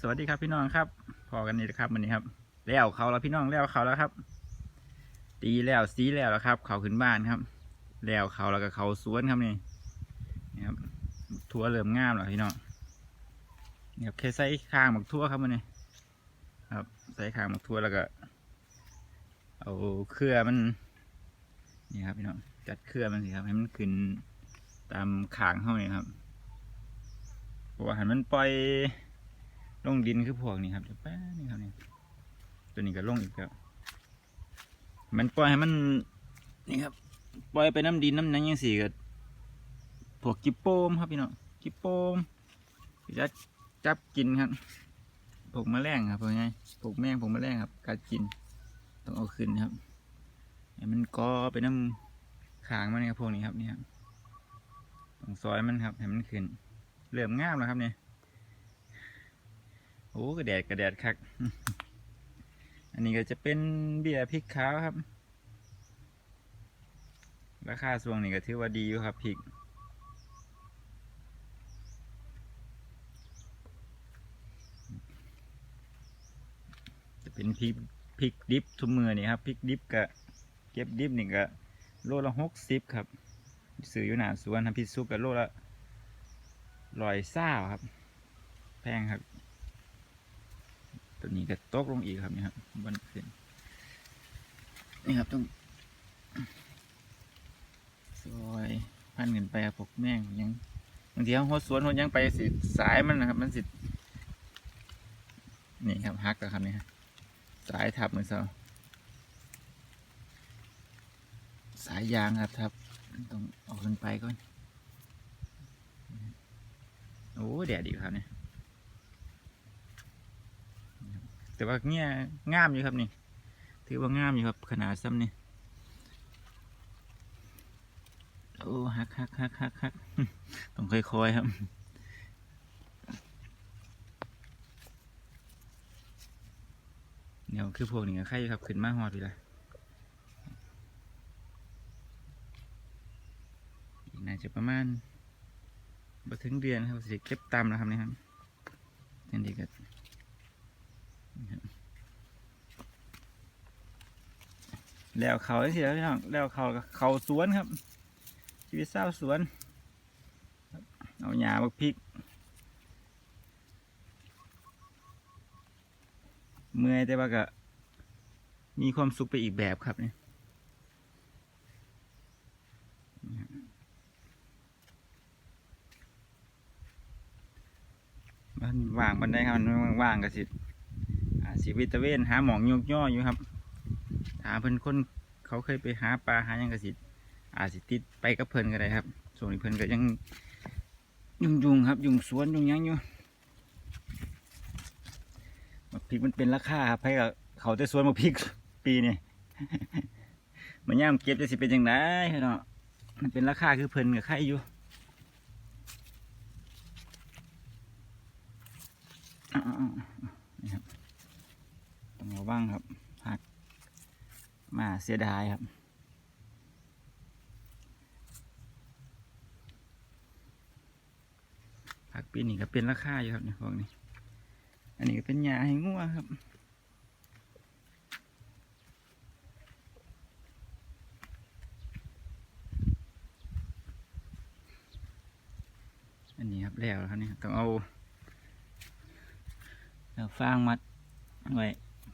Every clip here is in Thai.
สวัสดีครับพี่น้องครับ พอกันนี่นะครับวันนี้ครับ แล้วเขาแล้วพี่น้องแล้วเขาแล้วครับ ตีแล้วซีแล้วแล้วครับ เขาขึ้นบ้านครับ แล้วเขาแล้วก็เขาสวนครับนี่นี่ครับทั่วเริ่มงามแล้วพี่น้องนี่ครับแค่ใส่ข้างหมกทั่วครับมันนี่ครับใส่ข้างหมกทั่วแล้วก็ เอาเครือมันนี่ครับพี่น้องจัดเครือมันสิครับให้มันขึ้นตามขางเข้านี่ครับเพราะว่าหันมันปล่อย ลงดินคือพวกนี้ครับเดี๋ยวแป๊บนี่ครับนี่ตัวนี้ก็ลงอีกแล้วมันปล่อยให้มันนี่ครับปล่อยไปน้ำดินน้ำนั้นยังสี่ก็พวกกิปโปมครับพี่น้องกิปโปมจะจับกินครับพวกแมลงครับพวกไงพวกแมงพวกแมลงครับกัดกินต้องเอาขึ้นครับมันกอไปน้ำขางมันครับพวกนี้ครับนี่ครับต้องซอยมันครับให้มันขึ้นเริ่อมงามแล้วครับเนี่ย โอ้กระแดดกระแดดคัก อันนี้ก็จะเป็นเบียร์พริกขาวครับ ราคาส่วงนี้ก็ถือว่าดีอยู่ครับพริก จะเป็นพริกพริกดิบทุกมือนี่ครับพริกดิบกะเก็บดิบนี่ก็โลละหกสิบครับซื้ออยู่หนาสวนทำพริกซุปกับโลละลอยซ่าครับ แพงครับ ตัวนี้ก็ตกลงอีกครับนี่ครับบนขึ้นนี่ครับต้องซอยพันเงินไปครับพวกแม่งยังบางทีเขาหัวสวนหัวยังไปสิสายมันนะครับ มันสินี่ครับฮักแล้วครับนี่ครับสายทับเหมือนเสาสายยางครับทับต้องเอาขึ้นไปก่อนโอ้แดดดีครับเนี่ย แต่ว่าเนี่ยงามอยู่ครับนี่ ถือว่างามอยู่ครับขนาดซ้ำนี่โอ้ฮักฮักฮักฮักฮักต้องค่อยๆครับเนี่ยคือพวกนี้ไข่ครับ ขึ้นมาหอดไปละน่าจะประมาณบ่ถึงเดือนครับสิเก็บตามแล้วครับนี่ครับนี่ดีก็นี่ครับ แล้วเขาเสียพี่น้องแล้วเขาเขาสวนครับ ชีวิตเศร้าสวน เอาหญ้าบักพริก เมื่อยแต่ว่าก็มีความสุขไปอีกแบบครับนี่มันว่างบันไดครับมันว่างก็สิ สิวิตาเวนหาหมองโยกย่ออยู่ครับถามเพิ่นคนเขาเคยไปหาปลาหายังก็สิอาจสิติดไปกับเพิ่นก็ได้ครับ ส่วนเพิ่นก็ยังยุ่งยุงครับยุ่งสวนยุ่งยังอยู่บักพริกมันเป็นราคาครับให้กับเขาจะสวนบักพริกปีนี้มันย่ามเก็บจะสิเป็นยังไงเนาะมันเป็นราคาคือเพิ่นกับใครอยู่อ่าๆๆนี่ครับต้องครับหักมาเสียดายครับ ผักปีนี้ก็เป็นราคาอยู่ครับเนี่ยพวกนี้ อันนี้ก็เป็นหญ้าให้งัวครับอันนี้ครับแล้วครับนี่ต้องเอาฟางมัดไว้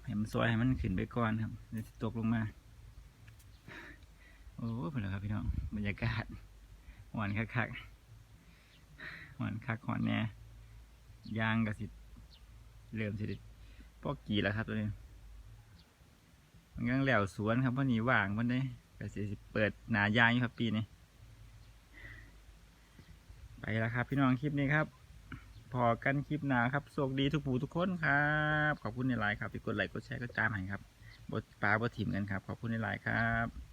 ให้มันซอยให้มันขึ้นไปก่อนครับเดี๋ยวตกลงมา โอ้เพื่อนครับพี่น้องบรรยากาศหวานคักๆหวานคักหวานแน่ยางกระสิเริ่มสิพอกกี่แล้วครับตัวนี้มันยังแล้วสวนครับวันนี้ว่างวันนี้กระสิเปิดหนายางอยู่ครับปีนี้ไปแล้วครับพี่น้องคลิปนี้ครับ พอกันคลิปหนาครับโชคดีทุกผู้ทุกคนครับ ขอบคุณในไลน์ครับที่กดไลค์กดแชร์กดจามให้ครับบทปลาบทถิ่มกันครับ ขอบคุณในไลน์ครับ